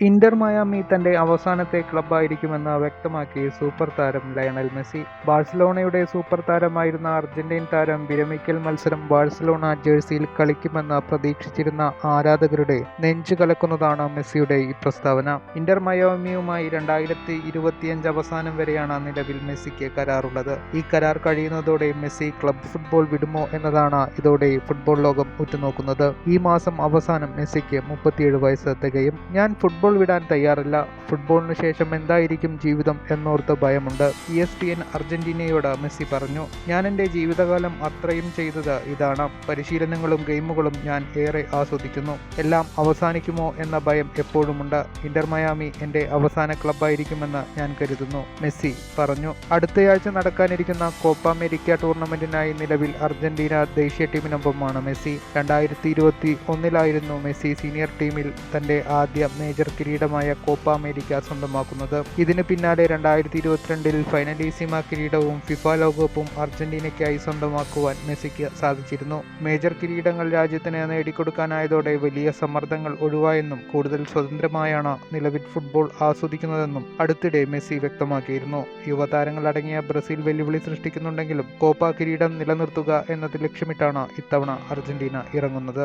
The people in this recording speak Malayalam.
ഇന്റർ മയാമി തന്റെ അവസാനത്തെ ക്ലബ്ബായിരിക്കുമെന്ന് വ്യക്തമാക്കി സൂപ്പർ താരം ലയണൽ മെസ്സി. ബാഴ്സലോണയുടെ സൂപ്പർ താരമായിരുന്ന അർജന്റീൻ താരം വിരമിക്കൽ മത്സരം ബാഴ്സലോണ ജേഴ്സിയിൽ കളിക്കുമെന്ന് പ്രതീക്ഷിച്ചിരുന്ന ആരാധകരുടെ നെഞ്ചു കലക്കുന്നതാണ് മെസ്സിയുടെ ഈ പ്രസ്താവന. ഇന്റർ മയാമിയുമായി രണ്ടായിരത്തി ഇരുപത്തിയഞ്ച് അവസാനം വരെയാണ് നിലവിൽ മെസ്സിക്ക് കരാറുള്ളത്. ഈ കരാർ കഴിയുന്നതോടെ മെസ്സി ക്ലബ് ഫുട്ബോൾ വിടുമോ എന്നതാണ് ഇതോടെ ഫുട്ബോൾ ലോകം ഉറ്റുനോക്കുന്നത്. ഈ മാസം അവസാനം മെസ്സിക്ക് മുപ്പത്തിയേഴ് വയസ്സ് തികയും. ഞാൻ ഫുട്ബോൾ വിടാൻ തയ്യാറല്ല. ഫുട്ബോളിന് ശേഷം എന്തായിരിക്കും ജീവിതം എന്നോർത്ത് ഭയമുണ്ട്. ഇ എസ് പി എൻ അർജന്റീനയോട് മെസ്സി പറഞ്ഞു ഞാൻ എന്റെ ജീവിതകാലം അത്രയും ചെയ്തത് ഇതാണ്. പരിശീലനങ്ങളും ഗെയിമുകളും ഞാൻ ഏറെ ആസ്വദിക്കുന്നു. എല്ലാം അവസാനിക്കുമോ എന്ന ഭയം എപ്പോഴുമുണ്ട്. ഇന്റർ മയാമി എന്റെ അവസാന ക്ലബ്ബായിരിക്കുമെന്ന് ഞാൻ കരുതുന്നു മെസ്സി പറഞ്ഞു. അടുത്തയാഴ്ച നടക്കാനിരിക്കുന്ന കോപ്പ അമേരിക്ക ടൂർണമെന്റിനായി നിലവിൽ അർജന്റീന ദേശീയ ടീമിനൊപ്പമാണ് മെസ്സി. രണ്ടായിരത്തി ഇരുപത്തി ഒന്നിലായിരുന്നു മെസ്സി സീനിയർ ടീമിൽ തന്റെ ആദ്യ മേജർ കിരീടമായ കോപ്പ അമേരിക്ക സ്വന്തമാക്കുന്നത്. ഇതിന് പിന്നാലെ രണ്ടായിരത്തി ഇരുപത്തിരണ്ടിൽ ഫൈനലീസിമ കിരീടവും ഫിഫ ലോകകപ്പും അർജന്റീനയ്ക്കായി സ്വന്തമാക്കുവാൻ മെസ്സിക്ക് സാധിച്ചിരുന്നു. മേജർ കിരീടങ്ങൾ രാജ്യത്തിന് നേടിക്കൊടുക്കാനായതോടെ വലിയ സമ്മർദ്ദങ്ങൾ ഒഴിവായെന്നും കൂടുതൽ സ്വതന്ത്രമായാണ് നിലവിൽ ഫുട്ബോൾ ആസ്വദിക്കുന്നതെന്നും അടുത്തിടെ മെസ്സി വ്യക്തമാക്കിയിരുന്നു. യുവതാരങ്ങളടങ്ങിയ ബ്രസീൽ വെല്ലുവിളി സൃഷ്ടിക്കുന്നുണ്ടെങ്കിലും കോപ്പ കിരീടം നിലനിർത്തുക എന്നത് ലക്ഷ്യമിട്ടാണ് ഇത്തവണ അർജന്റീന ഇറങ്ങുന്നത്.